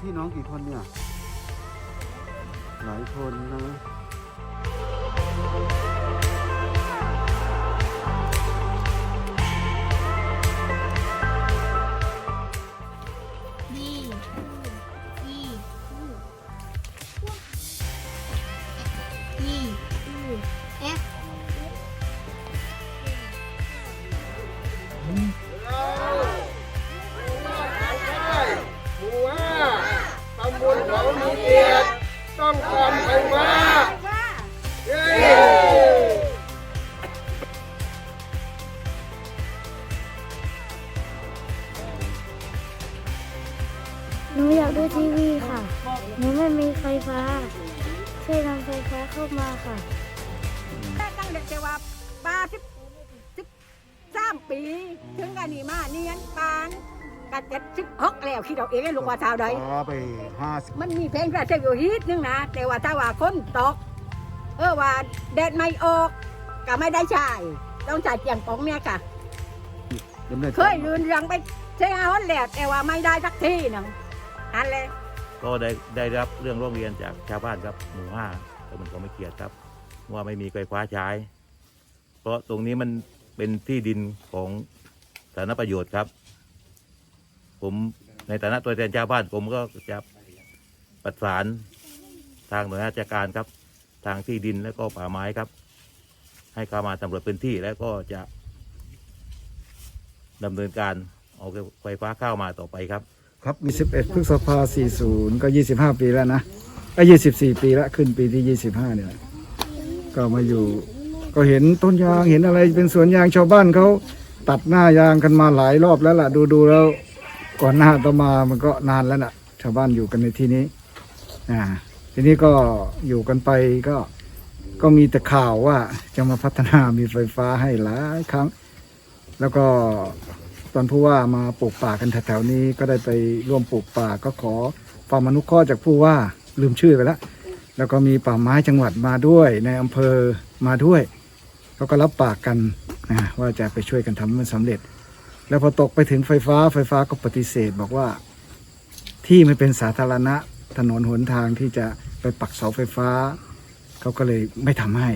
พี่น้องกี่คนเนี่ย หลายคนนะ ติต้องการไฟฟ้าเย้หนูอยากดูทีวีค่ะ หนูไม่มีไฟฟ้า ช่วยนำไฟฟ้าเข้ามาค่ะตั้งแต่ว่าป้าสิบสิบสามปี ถึงกันนี่มาเนียนปาน กัดเจ็ดสิบหกแล้วคิดเอาเองให้ลงมาชาวใดฟ้าไปห้าสิบมันมีเพลงกระเซ็อยู่ฮิตนึงนะแต่ว่าถ้าว่าคนตก เออว่าแดดไม่ออกก็ไม่ได้ใช้ต้องใช้เตียงปองเนี่ยค่ะ ดำเนินเคยลืนยังไปเช้าแล้วแต่ว่าไม่ได้สักทีหนึงอันเลยก็ได้ได้รับเรื่องร้องเรียนจากชาวบ้านครับหมู่ห้าตำบลเขาไม่เกียรติครับ ว่าไม่มีไฟฟ้าใช้ เพราะตรงนี้มันเป็นที่ดินของสาธารณประโยชน์ครับ ผมในฐานะตัวแทนชาวบ้านผมก็จะประสานทางหน่วยราชการครับ ทางที่ดินและก็ป่าไม้ครับ ให้เข้ามาสำรวจพื้นที่แล้วก็จะดำเนินการเอาไฟฟ้าเข้ามาต่อไปครับ ครับมี 11 พฤษภา 40 ก็ 25 ปีแล้วนะไอ้24 ปีแล้วขึ้นปีที่ 25 เนี่ย ก็มาอยู่ ก็เห็นต้นยางเห็นอะไรเป็นสวนยางชาวบ้านเขาตัดหน้ายางกันมาหลายรอบแล้วล่ะ ดูดูๆแล้ว ก่อนหน้าต่อมามันก็นานแล้วน่ะ ชาวบ้านอยู่กันในที่นี้อ่าทีนี้ก็อยู่กันไปก็ก็มีแต่ข่าวว่าจะมาพัฒนามีไฟฟ้าให้หลายครั้ง แล้วก็ตอนผู้ว่ามาปลูกป่ากันแถวๆนี้ก็ได้ไปร่วมปลูกป่าก็ขอความอนุเคราะห์จากผู้ว่าลืมชื่อไปแล้วแล้วก็มีป่าไม้จังหวัดมาด้วยในอำเภอมาด้วยเขาก็รับปากกันนะว่าจะไปช่วยกันทำให้มันสำเร็จ แล้วพอตกไปถึงไฟฟ้า ไฟฟ้าก็ปฏิเสธ บอกว่าที่ไม่เป็นสาธารณะถนนหนทางที่จะไปปักเสาไฟฟ้า เขาก็เลยไม่ทำให้